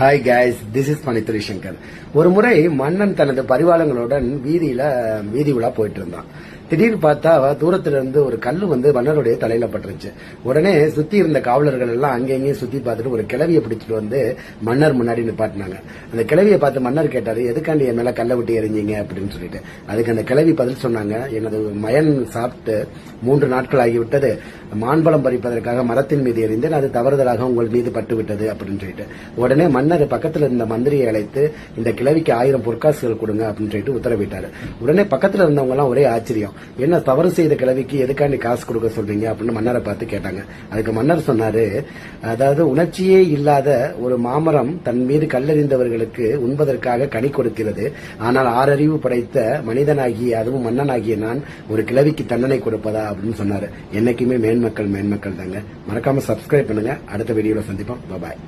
Hi guys this is Manithuri Shankar ஒரு முறை மன்னன் தனது பரிவாளங்களுடன் வீதியில வீதி உலா போயிட்டு இருந்தான். திடீர்னு பார்த்தா தூரத்துல இருந்து ஒரு கல் வந்து மன்னருடைய தலையில பட்டுருச்சு. உடனே சுத்தி இருந்த காவலர்கள் எல்லாம் அங்கேயும் சுத்தி பார்த்துட்டு ஒரு கிளவியை பிடிச்சிட்டு வந்து மன்னர் முன்னாடி நிப்பாட்டினாங்க. அந்த கிளவியை பார்த்து மன்னர் கேட்டாரு எதுக்காண்டி என் மேல கல்லை விட்டு எறிஞ்சீங்க? அப்படின்னு சொல்லிட்டு. அதுக்கு அந்த கிளவி பதில் சொன்னாங்க எனது மயன் சாப்பிட்டு மூன்று நாட்கள் ஆகிவிட்டது. மான்பழம் பறிப்பதற்காக மரத்தின் மீது எறிந்தேன். அது தவறுதலாக உங்கள் மீது பட்டு விட்டது அப்படின்னு சொல்லிட்டு. உடனே மன்னர் பக்கத்தில் இருந்த மந்திரியை அழைத்து இந்த கிளவிக்கு ஆயிரம் பொற்காசுகள் கொடுங்க அப்படின்னு சொல்லிட்டு உத்தரவிட்டாரு. உடனே பக்கத்தில் இருந்தவங்க எல்லாம் ஒரே ஆச்சரியம். என்ன தவறு செய்த கிழவிக்கு எதுக்காண்டி காசு கொடுக்க சொல்றீங்க அப்படின்னு மன்னரை பார்த்து கேட்டாங்க. அதுக்கு மன்னர் சொன்னாரு அதாவது உணர்ச்சியே இல்லாத ஒரு மாமரம் தன் மீது கல்லறிந்தவர்களுக்கு உண்பதற்காக கனி கொடுக்கிறது. ஆனால் ஆறறிவு படைத்த மனிதனாகி அதுவும் மன்னனாகிய நான் ஒரு கிழவிக்கு தண்டனை கொடுப்பதா? அப்படின்னு சொன்னாரு. என்னைக்குமே மேன்மக்கள் மேன்மக்கள் தாங்க. மறக்காம சப்ஸ்கிரைப் பண்ணுங்க. அடுத்த வீடியோல சந்திப்போம். பாய்